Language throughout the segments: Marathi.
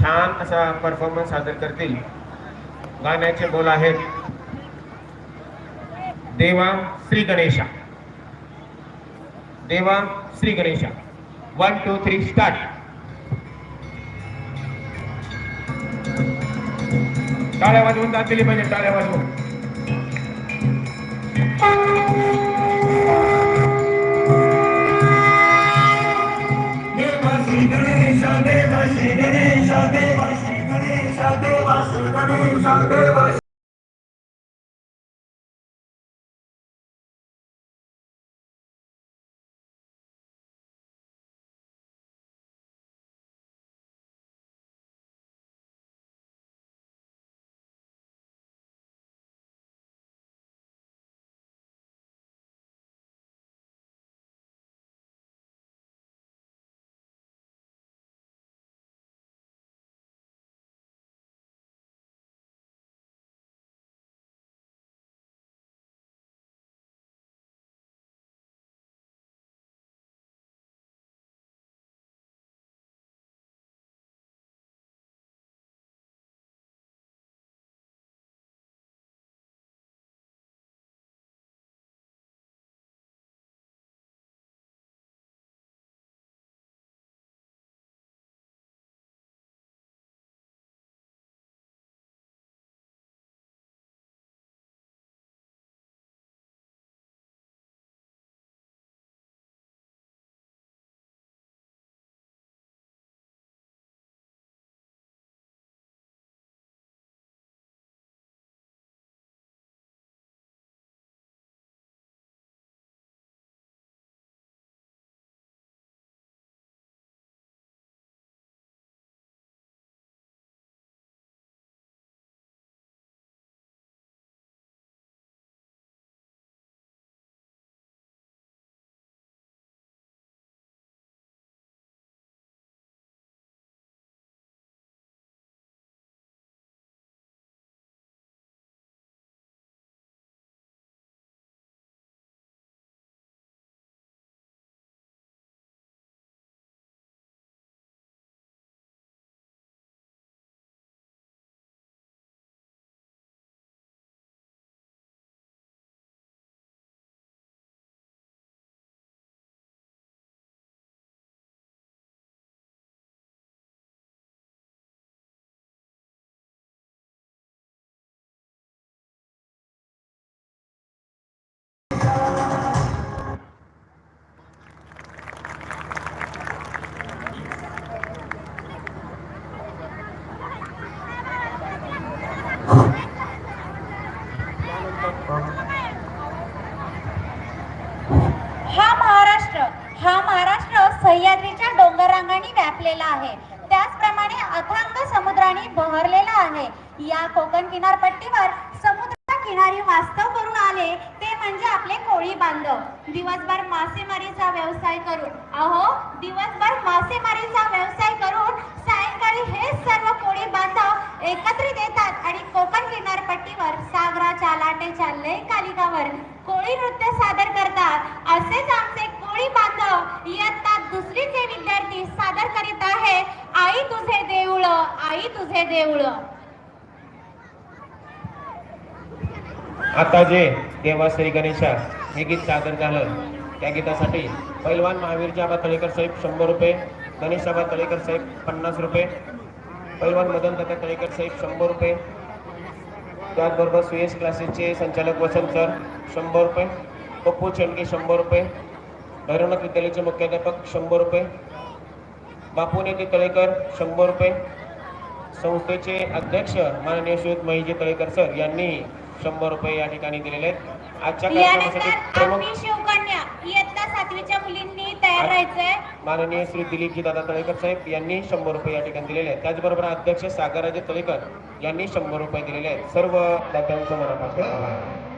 छान असा परफॉर्मन्स सादर करतील. गाण्याचे बोल आहेत. देवा श्री गणेशा. देवा Shri Ganesha. One two three start टाळ्या वाजवून दाद दिली पाहिजे टाळ्या वाजवून. देवा श्री गणेश देवा श्री गणेश देवा श्री त्याचप्रमाणे अथांग समुद्राने बहरलेला आहे. या कोकण किनारपट्टीवर समुद्र किनारी वास्तव करून आले ते म्हणजे आपले कोळी बांधव. दिवसभर मासेमारीचा व्यवसाय करून. अहो दिवसभर मासेमारीचा व्यवसाय करून सायंकाळी हे सर्व कोळी बांधव एकत्रित येतात आणि कोकण किनारपट्टीवर सागराच्या लाटेच्या लय कालिकावर कोळी नृत्य सादर करतात. असेच आमचे कोळी बांधव इयत्ता दुसरीचे विद्यार्थी सादर करीत आहे आई तुझे देऊळ आई तुझे देऊळ. आता जे देवा श्री गणेशा हे गीत सादर झालं त्या गीतासाठी पैलवान महावीरजी आबा तळेकर साहेब शंभर रुपये गणेश आबा तळेकर साहेब पन्नास रुपये पैलवान मदन दादा तळेकर साहेब शंभर रुपये त्याचबरोबर सुयश क्लासेसचे संचालक वसंत सर शंभर रुपये पप्पू शेंडके शंभर रुपये भैरवनाथ विद्यालयाचे मुख्याध्यापक शंभर रुपये. बापू नेते तळेकर शंभर रुपये. संस्थेचे अध्यक्ष माननीय श्रीयुत महिजी तळेकर सर यांनी शंभर रुपये या ठिकाणी दिलेले आहेत. आजच्या कार्यक्रमासाठी प्रमुख माननीय श्री दिलीपजी दादा तळेकर साहेब यांनी शंभर रुपये या ठिकाणी दिलेले आहेत. त्याचबरोबर अध्यक्ष सागराजे तळेकर यांनी शंभर रुपये दिलेले आहेत. सर्व दात्यांचं मनापासून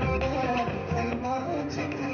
I'm not you.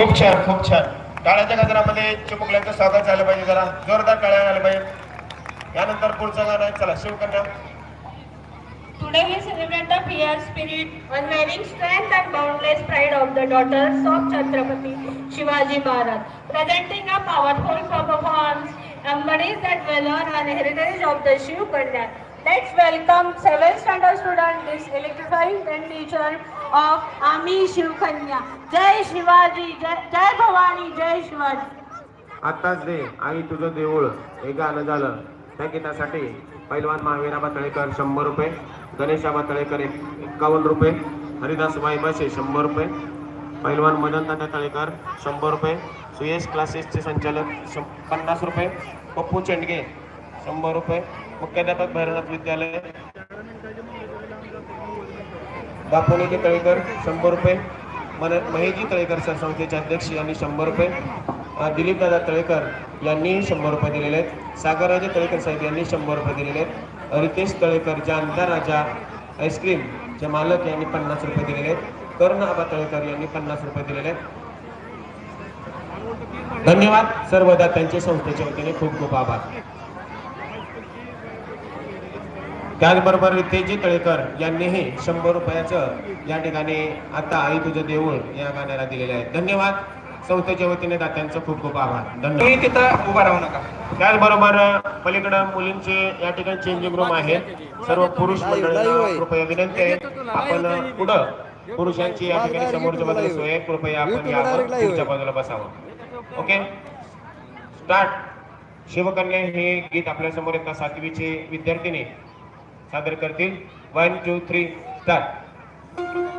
खूप छान खूप छान टाळ्याच्या गजरामध्ये चिमुकल्यांचं स्वागत झालं पाहिजे जरा जोरदार टाळ्या झालं पाहिजे यानंतर पुढचं गाणं आहे चला Shivkanya Today we celebrate the fear spirit, unwavering strength and boundless pride of the daughters of Chhatrapati Shivaji Maharaj. Presenting a powerful performance embodies that valor and heritage of the Shiv Kanya. Let's welcome seventh standard student, this electrifying and teacher of Ami Shiv Jai Jai Jai Jai, Jai आत्ताच दे आई तुझं देऊळ. हे गाणं झालं. त्या गीतासाठी पैलवान महावीराबा तळेकर शंभर रुपये. गणेशाबा तळेकर एक एक्कावन्न रुपये. हरिदास बाईबाशे शंभर रुपये. पैलवान मदन तात्या तळेकर शंभर रुपये. सुयश क्लासेसचे संचालक शं पन्नास रुपये. पप्पू चेंडगे शंभर रुपये. मुख्याध्यापक भैरवनाथ विद्यालय बापुनीजी तळेकर शंभर रुपये. मन महेशजी तळेकर सरसंस्थेचे अध्यक्ष यांनी शंभर रुपये. दिलीपदादा तळेकर यांनीही शंभर रुपये दिलेले आहेत. सागरराजे तळेकर साहेब यांनी शंभर रुपये दिलेले आहेत. रितेश तळेकर जानदार राजा आईस्क्रीमचे मालक यांनी पन्नास रुपये दिलेले आहेत. कर्ण आबा तळेकर यांनी पन्नास रुपये दिलेले आहेत. धन्यवाद. सर्व दात्यांचे संस्थेच्या वतीने खूप खूप आभार. त्याचबरोबर रितेशजी तळेकर यांनीही शंभर रुपयाचं या ठिकाणी आता आई तुझं देऊळ या गाण्याला दिलेलं आहे. धन्यवाद. संस्थेच्या वतीने दात्यांचं खूप खूप आभार. धन्यवाद. तुम्ही तिथं उभा राहू नका. त्याचबरोबर पलीकडं मुलींचे या ठिकाणी चेंजिंग रूम आहे. सर्व पुरुष मंडळींना कृपया विनंती आहे. आपण पुढं पुरुषांची या ठिकाणी समोरच्या बाजूला सोय. कृपया आपण यावर पुढच्या बाजूला बसावं. ओके? स्टार्ट शिवकन्या हे गीत आपल्यासमोर एका सातवीचे विद्यार्थिनी. सादर करतील. वन टू थ्री स्टार्ट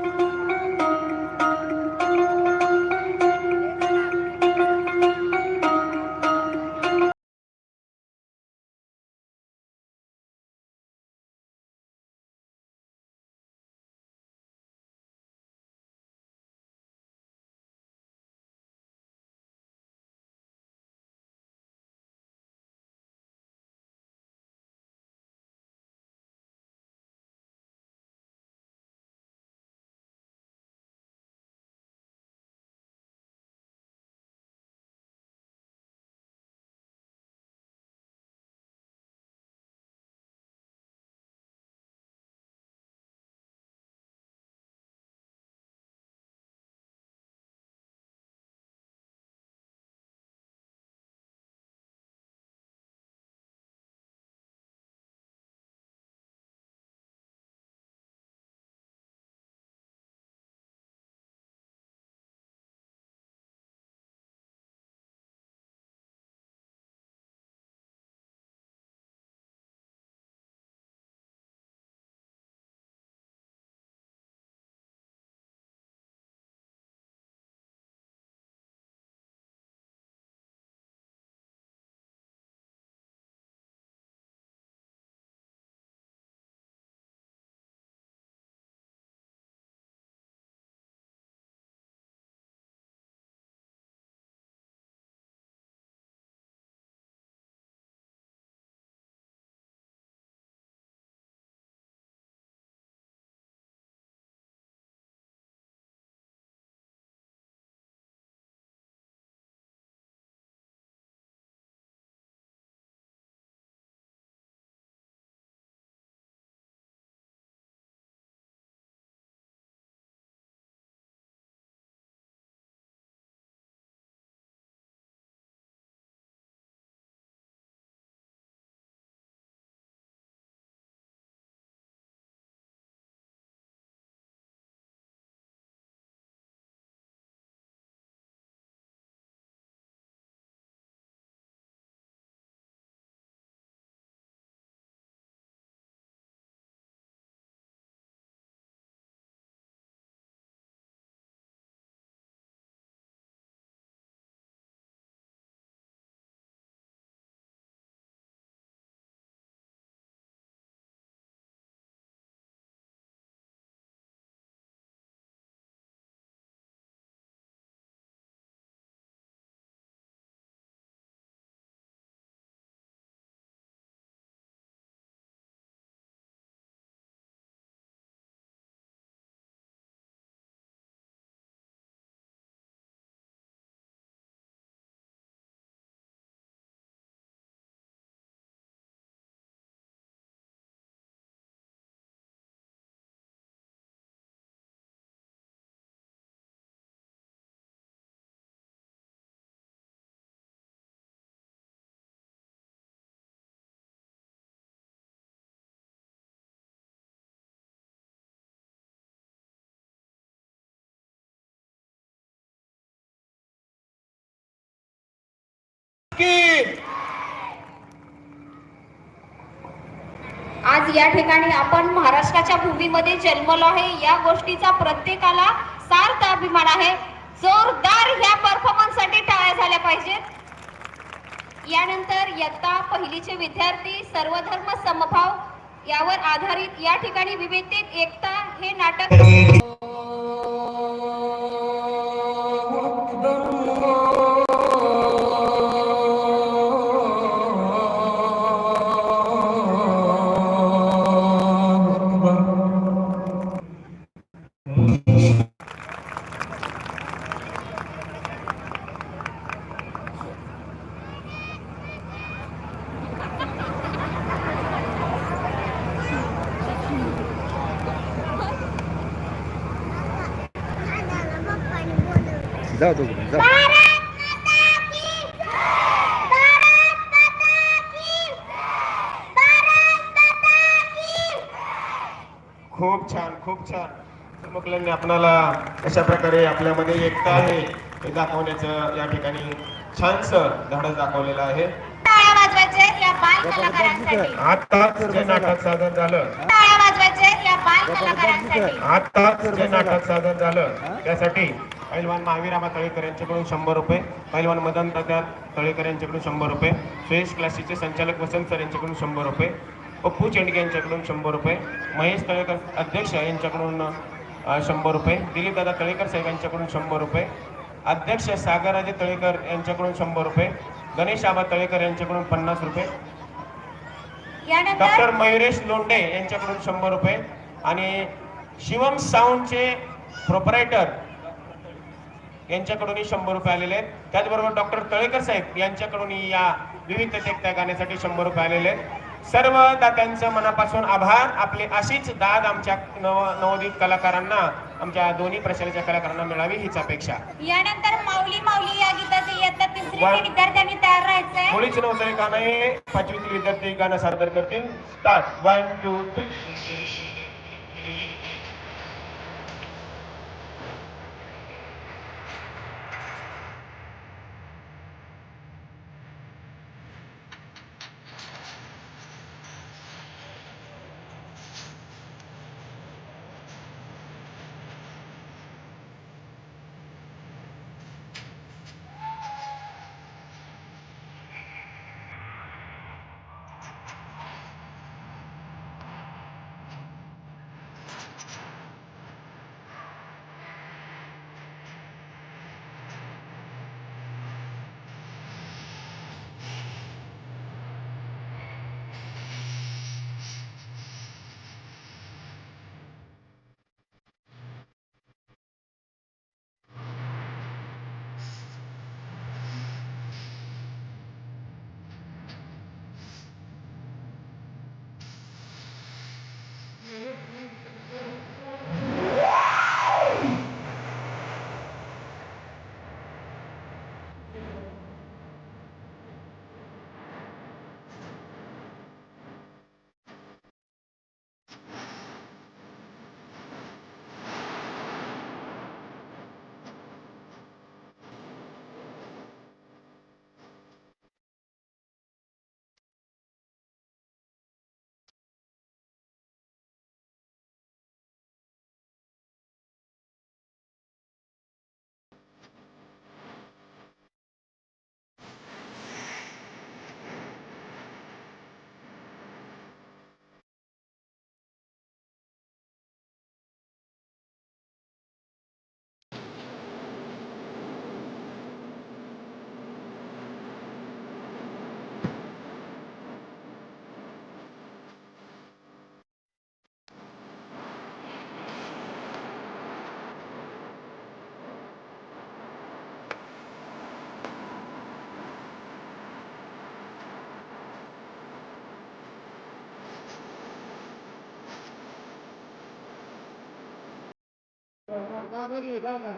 आज या ठिकाणी आपण महाराष्ट्राच्या भूमीमध्ये जन्मलो आहे. या गोष्टीचा प्रत्येकाला सार्थ अभिमान आहे. जोरदार ह्या परफॉर्मन्ससाठी टाळ्या झाल्या पाहिजेत. यानंतर इयत्ता पहिलीचे विद्यार्थी सर्वधर्म समभाव यावर आधारित या ठिकाणी विविधतेत एकता हे नाटक जाऊ तू जा खूप छान खूप छान. मुलांनी आपणाला अशा प्रकारे आपल्यामध्ये एकता आहे हे दाखवण्याचं या ठिकाणी छानसं धाडस दाखवलेलं आहे. आताच जे नाटक सादर झालं. आताच जे नाटक सादर झालं. त्यासाठी पैलवान महावीर आबा तळेकर यांच्याकडून शंभर रुपये पैलवान मदन तात्या तळेकर यांच्याकडून शंभर रुपये सुयश क्लासेसचे संचालक वसंत सर यांच्याकडून शंभर रुपये पप्पू चेंडके यांच्याकडून शंभर रुपये महेश तळेकर अध्यक्ष यांच्याकडून शंभर रुपये दिलीप दादा तळेकर साहेब यांच्याकडून शंभर रुपये अध्यक्ष सागराजे तळेकर यांच्याकडून शंभर रुपये गणेश आबा तळेकर यांच्याकडून पन्नास रुपये डॉक्टर मयुरेश लोंढे यांच्याकडून शंभर रुपये आणि शिवम साऊंडचे प्रोपरायटर यांच्याकडूनही शंभर रुपये आलेले आहेत. त्याचबरोबर डॉक्टर तळेकर साहेब यांच्याकडूनही या विविध त्या गाण्यासाठी शंभर रुपये आलेले आहेत. सर्व दात्यांचं मनापासून आभार. आपले अशीच दाद आमच्या नव नवोदित कलाकारांना आमच्या दोन्ही प्रशालेच्या कलाकारांना मिळावी हीच अपेक्षा. यानंतर माऊली माऊली या गीताचे इयत्ता तिसरी वा- विद्यार्थ्यांनी तयार राहायचंय. मुळीच नव्हतं गाणं हे पाचवीतील विद्यार्थी गाणं सादर करतील. स्टार्ट वन टू थ्री আমাদের নেতা না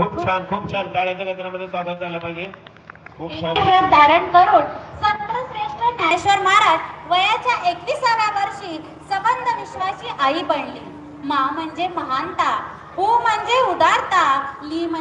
खूप छान खूप छान. टाळ्यांच्या गजरामध्ये स्वागत झालं पाहिजे. खूप छान धारण करून संतश्रेष्ठ ज्ञानेश्वर महाराज वयाच्या एकविसाव्या वर्षी सबंध विश्वाची आई बनली. मा म्हणजे महानता उ म्हणजे उदारता ली म्हणजे